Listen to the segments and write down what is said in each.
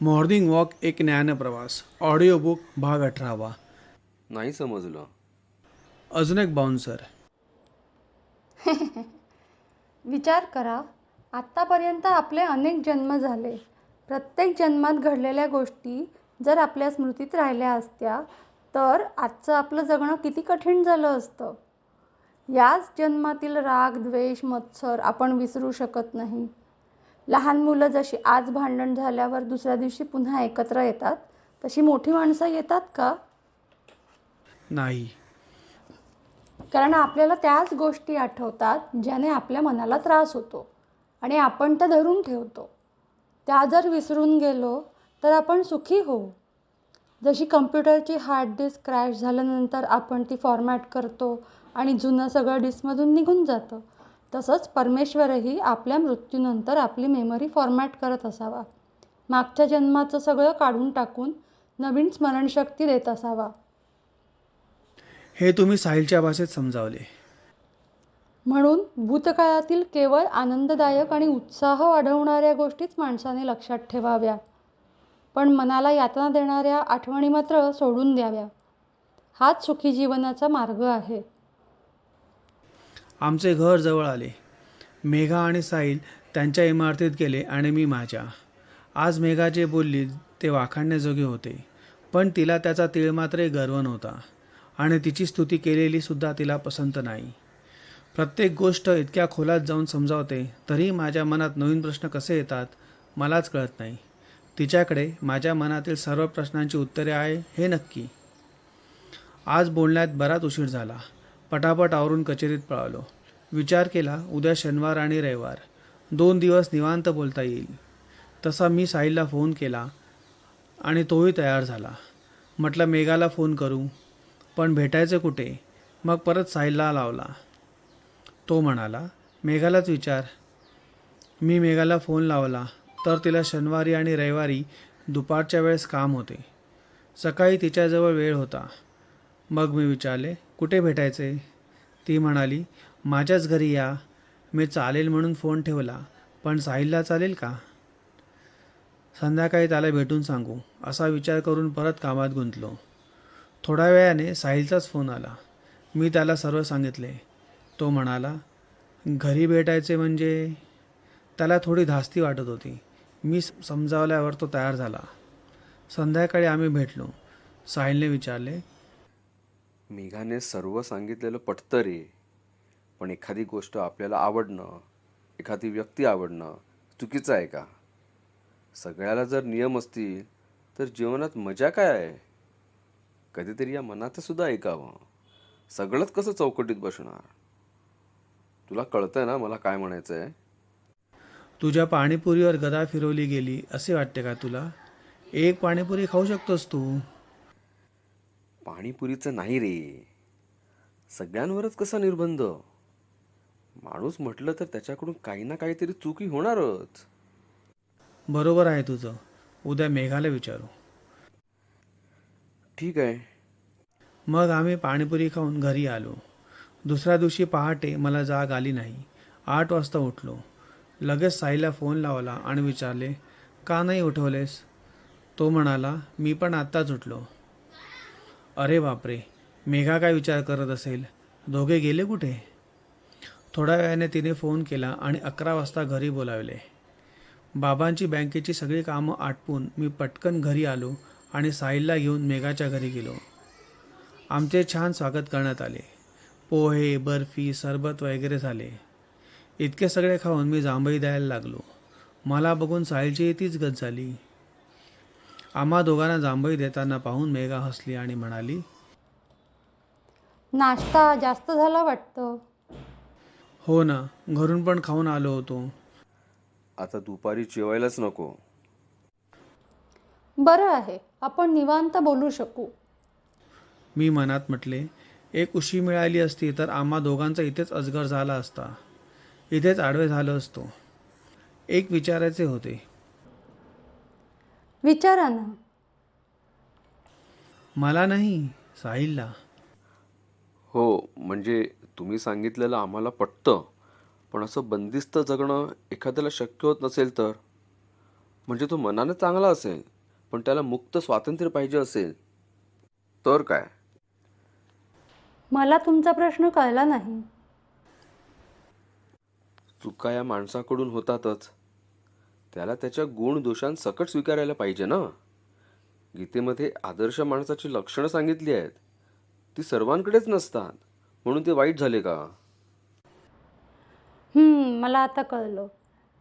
Morning walk एक ज्ञानप्रवास audio book भाग अठरावा. नाही समजलं. अजून एक बाउन्सर. विचार करा आत्तापर्यंत आपले अनेक जन्म झाले. प्रत्येक जन्मात घडलेल्या गोष्टी जर आपल्या स्मृतीत राहिल्या असत्या तर आजचं आपलं जगणं किती कठीण झालं असतं. याच जन्मातील राग द्वेष मत्सर आपण विसरू शकत नाही. लहान मुलं जशी आज भांडण झाल्यावर दुसऱ्या दिवशी पुन्हा एकत्र येतात तशी मोठी माणसं येतात का? नाही. कारण आपल्याला त्याच गोष्टी आठवतात ज्याने आपल्या मनाला त्रास होतो आणि आपण त्या धरून ठेवतो. त्या जर विसरून गेलो तर आपण सुखी होऊ. जशी कम्प्युटरची हार्ड डिस्क क्रॅश झाल्यानंतर आपण ती फॉर्मॅट करतो आणि जुनं सगळं डिस्कमधून निघून जातं तसंच परमेश्वरही आपल्या मृत्यूनंतर आपली मेमरी फॉर्मॅट करत असावा. मागच्या जन्माचं सगळं काढून टाकून नवीन स्मरणशक्ती देत असावा. हे तुम्ही साहिलच्या भाषेत समजावले. म्हणून भूतकाळातील केवळ आनंददायक आणि उत्साह वाढवणाऱ्या गोष्टीच माणसाने लक्षात ठेवाव्या. पण मनाला यातना देणाऱ्या आठवणी मात्र सोडून द्याव्या. हाच सुखी जीवनाचा मार्ग आहे. आमचे घर जवळ आले. मेघा आणि साहिल त्यांच्या इमारतीत गेले आणि मी माझ्या. आज मेघा जे बोलली ते वाखाणण्याजोगे होते. पण तिला त्याचा तिळ मात्र गर्व नव्हता. आणि तिची स्तुती केलेली सुद्धा तिला पसंत नाही. प्रत्येक गोष्ट इतक्या खोलात जाऊन समजावते तरी माझ्या मनात नवीन प्रश्न कसे येतात मलाच कळत नाही. तिच्याकडे माझ्या मनातील सर्व प्रश्नांची उत्तरे आहे हे नक्की. आज बोलण्यात बराच उशीर झाला. पटापट आवरून कचेरीत पळालो. विचार केला उद्या शनिवार आणि रविवार. दोन दिवस निवांत बोलता येईल. तसा मी साहिलला फोन केला आणि तोही तयार झाला. म्हटलं मेघाला फोन करू पण भेटायचं कुठे? मग परत साहिलला लावला. तो म्हणाला मेघालाच विचार. मी मेघाला फोन लावला तर तिला शनिवारी आणि रविवारी दुपारच्या वेळेस काम होते. सकाळी तिच्याजवळ वेळ होता. मग मी विचारले कुठे भेटायचे? ती म्हणाली माझ्याच घरी या. मी चालेल म्हणून फोन ठेवला पण साहिलला चालेल का? संध्याकाळी त्याला भेटून सांगू. असा विचार करून परत कामात गुंतलो. थोड्या वेळाने साहिलचाच फोन आला. मी त्याला सर्व सांगितले. तो म्हणाला घरी भेटायचे म्हणजे? त्याला थोडी धास्ती वाटत होती. मी समजावल्यावर तो तयार झाला. संध्याकाळी आम्ही भेटलो. साहिलने विचारले मेघाने सर्व सांगितलेलं पटतं रे. पण एखादी गोष्ट आपल्याला आवडणं एखादी व्यक्ती आवडणं चुकीचं आहे का? सगळ्याला जर नियम असतील तर जीवनात मजा काय आहे? कधीतरी या मनाचं सुद्धा ऐकावं. सगळंच कसं चौकटीत बसणार? तुला कळतंय ना मला काय म्हणायचं आहे तुझ्या पाणीपुरीवर गदा फिरवली गेली असे वाटते का तुला? एक पाणीपुरी खाऊ शकतोस तू? पाणीपुरीचं नाही रे. सगळ्यांवरच कसा निर्बंध? माणूस म्हटलं तर त्याच्याकडून काही ना काहीतरी चुकी होणारच. बरोबर आहे तुझं. उद्या मेघाला विचारू. ठीक आहे. मग आम्ही पाणीपुरी खाऊन घरी आलो. दुसऱ्या दिवशी पहाटे मला जाग आली नाही. आठ वाजता उठलो. लगेच साईला फोन लावला आणि विचारले का नाही उठवलेस? तो म्हणाला मी पण आत्ताच उठलो. अरे बापरे मेघा काय विचार करत असेल? दोघे गेले कुठे? थोड्या वेळाने तिने फोन केला आणि अकरा वाजता घरी बोलावले. बाबांची बँकेची सगळी कामं आटपून मी पटकन घरी आलो आणि साहिलला घेऊन मेघाच्या घरी गेलो. आमचे छान स्वागत करण्यात आले. पोहे बर्फी सरबत वगैरे झाले. इतके सगळे खाऊन मी जांभई द्यायला लागलो. मला बघून साहिलची तीच गत झाली. आम्हा दोघांना जांभई देताना पाहून मेघा हसली आणि म्हणाली नाश्ता जास्त झाला वाटतं. हो ना घरून पण खाऊन आलो होतो. आता दुपारी जेवायलाच नको. बरं आहे आपण निवांत बोलू शकू. मी मनात म्हटले एक उशी मिळाली असती तर आम्हा दोघांचा इथेच अजगर झाला असता. इथेच आडवे झालो असतो. एक विचारायचे होते. विचारा ना. मला नाही साहिलला. हो म्हणजे तुम्ही सांगितलेलं आम्हाला पटतं पण असं बंदिस्त जगणं एखाद्याला शक्य होत नसेल तर? म्हणजे तो मनानं चांगला असेल पण त्याला मुक्त स्वातंत्र्य पाहिजे असेल तर काय? मला तुमचा प्रश्न कळला नाही. चुका या माणसाकडून होतातच. त्याला त्याच्या गुण दोषांसकट स्वीकारायला पाहिजे ना? गीतेमध्ये आदर्श माणसाची लक्षणं सांगितली आहेत. ती सर्वांकडेच नसतात. म्हणून ते वाईट झाले का? हं, मला आता कळलं.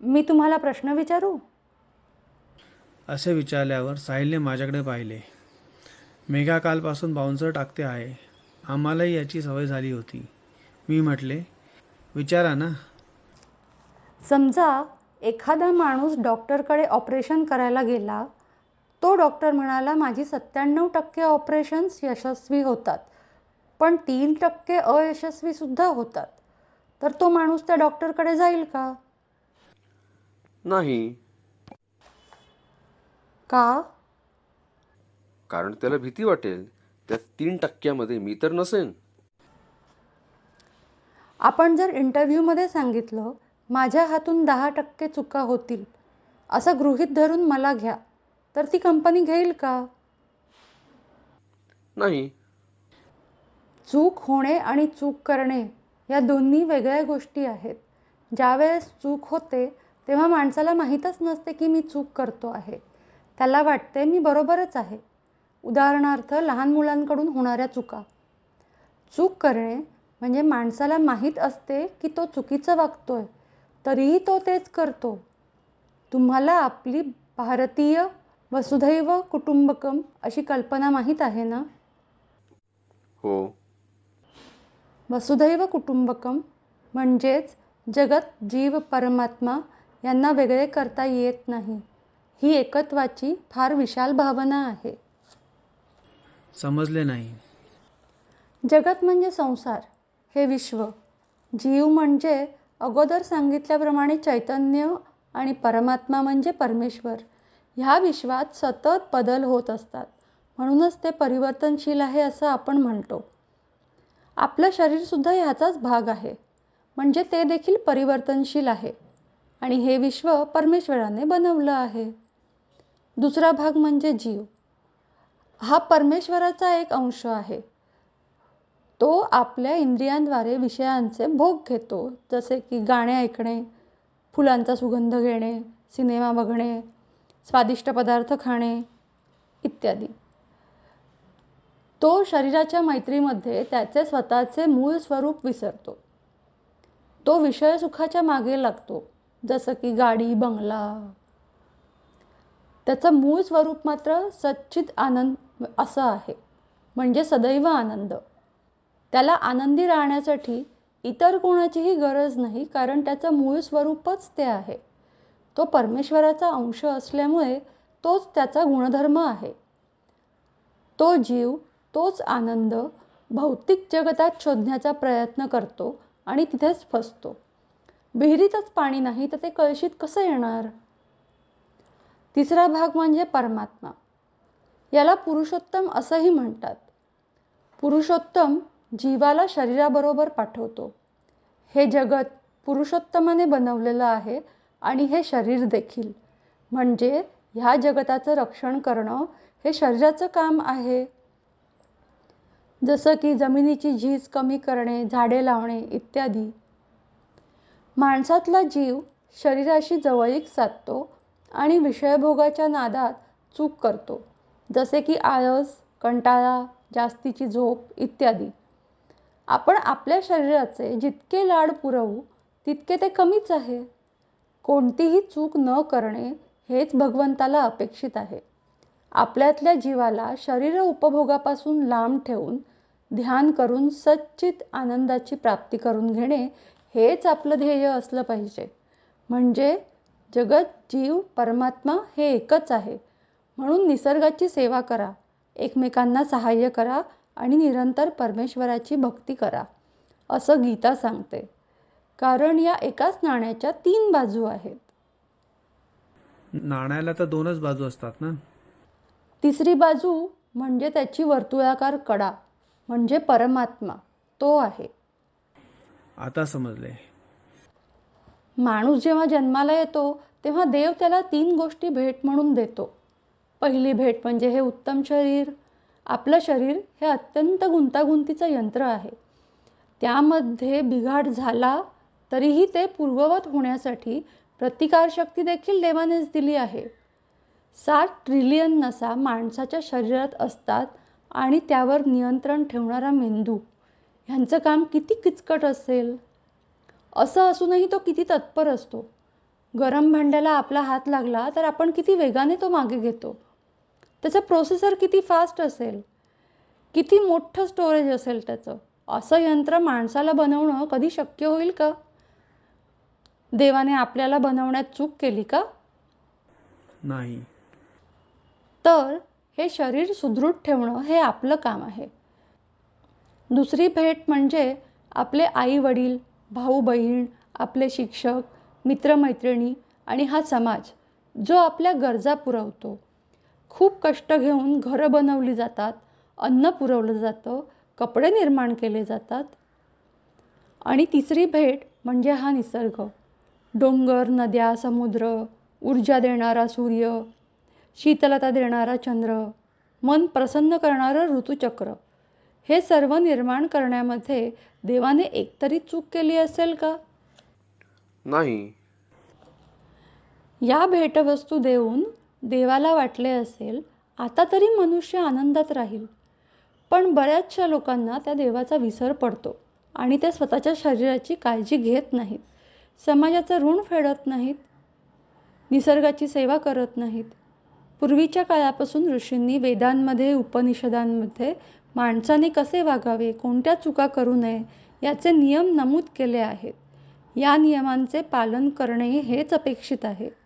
मी तुम्हाला प्रश्न विचारू? असे विचारल्यावर साहिलने माझ्याकडे पाहिले. मेघा कालपासून बाउन्सर टाकते आहे. आम्हालाही याची सवय झाली होती. मी म्हटले विचारा ना. समजा एखादा माणूस डॉक्टरकडे ऑपरेशन करायला गेला तो डॉक्टर म्हणाला माझी सत्त्याण्णव टक्के ऑपरेशन्स यशस्वी होतात पण तीन टक्के अयशस्वीसुद्धा होतात. तर तो माणूस त्या डॉक्टरकडे जाईल का? नाही. का? कारण त्याला भीती वाटेल. त्या तीन टक्क्यामध्ये मी तर नसेन. आपण जर इंटरव्ह्यूमध्ये सांगितलं माझ्या हातून दहा टक्के चुका होतील. असं गृहीत धरून मला घ्या. तर ती कंपनी घेईल का? नाही. चूक होणे आणि चूक करणे या दोन्ही वेगळ्या गोष्टी आहेत. ज्यावेळेस चूक होते तेव्हा माणसाला माहीतच नसते की मी चूक करतो आहे. त्याला वाटते मी बरोबरच आहे. उदाहरणार्थ लहान मुलांकडून होणाऱ्या चुका. चूक करणे म्हणजे माणसाला माहीत असते की तो चुकीचं वागतोय. तरीही तो तेच करतो. तुम्हाला आपली भारतीय वसुधैव कुटुंबकम अशी कल्पना माहीत आहे ना? हो. वसुधैव कुटुंबकम म्हणजेच जगत जीव परमात्मा यांना वेगळे करता येत नाही. ही एकत्वाची फार विशाल भावना आहे. समजले नाही. जगत म्हणजे संसार हे विश्व. जीव म्हणजे अगोदर सांगितल्याप्रमाणे चैतन्य आणि परमात्मा म्हणजे परमेश्वर. ह्या विश्वात सतत बदल होत असतात. म्हणूनच ते परिवर्तनशील आहे असं आपण म्हणतो. आपलं शरीरसुद्धा ह्याचाच भाग आहे. म्हणजे ते देखील परिवर्तनशील आहे. आणि हे विश्व परमेश्वराने बनवलं आहे. दुसरा भाग म्हणजे जीव. हा परमेश्वराचा एक अंश आहे. तो आपल्या इंद्रियांद्वारे विषयांचे भोग घेतो. जसे की गाणे ऐकणे फुलांचा सुगंध घेणे सिनेमा बघणे स्वादिष्ट पदार्थ खाणे इत्यादी. तो शरीराच्या मैत्रीमध्ये त्याचे स्वतःचे मूळ स्वरूप विसरतो. तो विषय सुखाच्या मागे लागतो जसं की गाडी बंगला. त्याचं मूळ स्वरूप मात्र सच्चित आनंद असं आहे. म्हणजे सदैव आनंद. त्याला आनंदी राहण्यासाठी इतर कोणाचीही गरज नाही कारण त्याचं मूळ स्वरूपच ते आहे. तो परमेश्वराचा अंश असल्यामुळे तोच त्याचा गुणधर्म आहे. तो जीव तोच आनंद भौतिक जगतात शोधण्याचा प्रयत्न करतो आणि तिथेच फसतो. विहिरीतच पाणी नाही तर ते कळशीत कसं येणार? तिसरा भाग म्हणजे परमात्मा. याला पुरुषोत्तम असंही म्हणतात. पुरुषोत्तम जीवाला शरीराबरोबर पाठवतो. हे जगत पुरुषोत्तमाने बनवलेलं आहे आणि हे शरीर देखील. म्हणजे ह्या जगताचं रक्षण करणं हे शरीराचं काम आहे. जसं की जमिनीची झीज कमी करणे झाडे लावणे इत्यादी. माणसातला जीव शरीराशी जवळीक साधतो आणि विषयभोगाच्या नादात चूक करतो. जसे की आळस कंटाळा जास्तीची झोप इत्यादी. आपण आपल्या शरीराचे जितके लाड पुरवू तितके ते कमीच आहे. कोणतीही चूक न करणे हेच भगवंताला अपेक्षित आहे. आपल्यातल्या जीवाला शरीर उपभोगापासून लांब ठेवून ध्यान करून सच्चित आनंदाची प्राप्ती करून घेणे हेच आपलं ध्येय असलं पाहिजे. म्हणजे जगत जीव परमात्मा हे एकच आहे. म्हणून निसर्गाची सेवा करा. एकमेकांना सहाय्य करा. आणि निरंतर परमेश्वराची भक्ती करा असं गीता सांगते. कारण या एकाच नाण्याच्या तीन बाजू आहेत. नाण्याला तर दोनच बाजू असतात ना? तिसरी बाजू म्हणजे त्याची वर्तुळाकार कडा म्हणजे परमात्मा तो आहे. आता समजले. माणूस जेव्हा जन्माला येतो तेव्हा देव त्याला तीन गोष्टी भेट म्हणून देतो. पहिली भेट म्हणजे हे उत्तम शरीर आपलं शरीर हे अत्यंत गुंतागुंतीचं यंत्र आहे. त्यामध्ये बिघाड झाला तरीही ते पूर्ववत होण्यासाठी प्रतिकारशक्ती देखील देवानेच दिली आहे. सात ट्रिलियन नसा माणसाच्या शरीरात असतात आणि त्यावर नियंत्रण ठेवणारा मेंदू. ह्यांचं काम किती किचकट असेल? असं असूनही तो किती तत्पर असतो? गरम भांड्याला आपला हात लागला तर आपण किती वेगाने तो मागे घेतो? त्याचं प्रोसेसर किती फास्ट असेल? किती मोठं स्टोरेज असेल त्याचं? असं यंत्र माणसाला बनवणं कधी शक्य होईल का? देवाने आपल्याला बनवण्यात चूक केली का? नाही. तर हे शरीर सुदृढ ठेवणं हे आपलं काम आहे. दुसरी भेट म्हणजे आपले आई वडील भाऊ बहीण आपले शिक्षक मित्रमैत्रिणी आणि हा समाज जो आपल्या गरजा पुरवतो. खूप कष्ट घेऊन घरं बनवली जातात अन्न पुरवलं जातं कपडे निर्माण केले जातात. आणि तिसरी भेट म्हणजे हा निसर्ग. डोंगर नद्या समुद्र ऊर्जा देणारा सूर्य शीतलता देणारा चंद्र मन प्रसन्न करणारं ऋतुचक्र. हे सर्व निर्माण करण्यामध्ये देवाने एकतरी चूक केली असेल का? नाही. या भेटवस्तू देऊन देवाला वाटले असेल आता तरी मनुष्य आनंदात राहील. पण बऱ्याचशा लोकांना त्या देवाचा विसर पडतो आणि ते स्वतःच्या शरीराची काळजी घेत नाहीत. समाजाचं ऋण फेडत नाहीत. निसर्गाची सेवा करत नाहीत. पूर्वीच्या काळापासून ऋषींनी वेदांमध्ये उपनिषदांमध्ये माणसाने कसे वागावे कोणत्या चुका करू नये याचे नियम नमूद केले आहेत. या नियमांचे पालन करणे हेच अपेक्षित आहे.